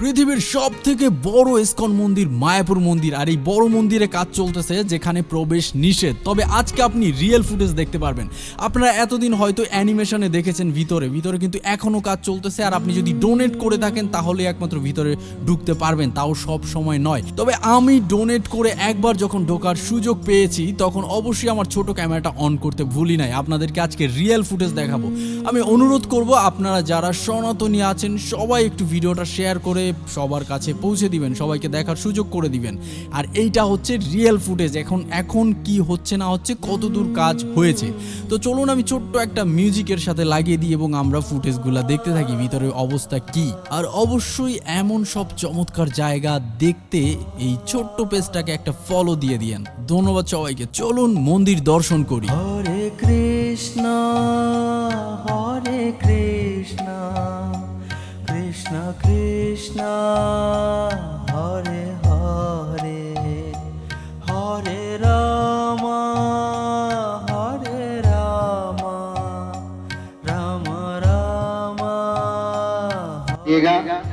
পৃথিবীর সব থেকে বড় ইস্কন মন্দির মায়াপুর মন্দির, আর এই বড় মন্দিরে কাজ চলতেছে যেখানে প্রবেশ নিষেধ। তবে আজকে আপনি রিয়েল ফুটেজ দেখতে পারবেন। আপনারা এতদিন হয়তো অ্যানিমেশনে দেখেছেন ভিতরে। ভিতরে কিন্তু এখনও কাজ চলতেছে, আর আপনি যদি ডোনেট করে থাকেন তাহলে একমাত্র ভিতরে ঢুকতে পারবেন। তাও সব সময় নয়। তবে আমি ডোনেট করে একবার যখন ঢোকার সুযোগ পেয়েছি, তখন অবশ্যই আমার ছোট ক্যামেরাটা অন করতে ভুলি নাই। আপনাদেরকে আজকে রিয়েল ফুটেজ দেখাবো। আমি অনুরোধ করব আপনারা যারা সনাতনী আছেন, সবাই একটু ভিডিওটা শেয়ার করে সবার কাছে পৌঁছে দিবেন, সবাইকে দেখার সুযোগ করে দিবেন। আর এইটা হচ্ছে রিয়েল ফুটেজ এখন এখন কি হচ্ছে না হচ্ছে কত দূর কাজ হয়েছে। তো চলুন আমি ছোট্ট একটা মিউজিকের সাথে লাগিয়ে দিই এবং আমরা ফুটেজগুলো দেখতে থাকি, ভিতরে অবস্থা কি। আর অবশ্যই এমন সব চমৎকার জায়গা দেখতে এই ছোট্ট পেজটাকে একটা ফলো দিয়ে দিয়েন। ধন্যবাদ সবাইকে, চলুন মন্দির দর্শন করি। হরে কৃষ্ণ হরে Krishna. Krishna Krishna Hare Hare Hare Rama Hare Rama Rama Rama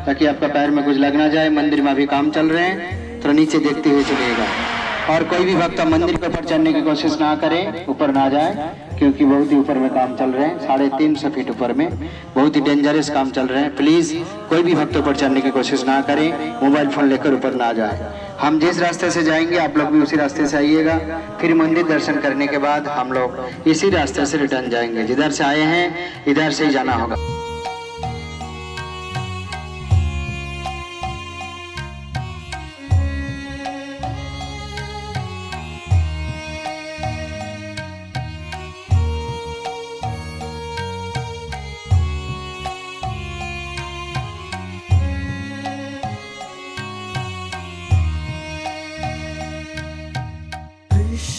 ताकि आपका पैर में कुछ लग ना जाए मंदिर में अभी काम चल रहे हैं थोड़ा नीचे देखते हुए चलिएगा और कोई भी भक्त मंदिर के ऊपर चढ़ने की कोशिश ना करे, ऊपर ना जाए, क्योंकि बहुत ही ऊपर में काम चल रहे हैं, साढ़े तीन सौ फीट ऊपर में बहुत ही डेंजरस काम चल रहे हैं। प्लीज़ कोई भी भक्त ऊपर चढ़ने की कोशिश ना करे मोबाइल फ़ोन लेकर ऊपर ना जाए। हम जिस रास्ते से जाएँगे, आप लोग भी उसी रास्ते से आइएगा। फिर मंदिर दर्शन करने के बाद हम लोग इसी रास्ते से रिटर्न जाएँगे। जिधर से आए हैं, इधर से ही जाना होगा।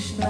Krishna.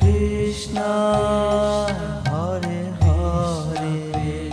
কৃষ্ণ হরে হরে।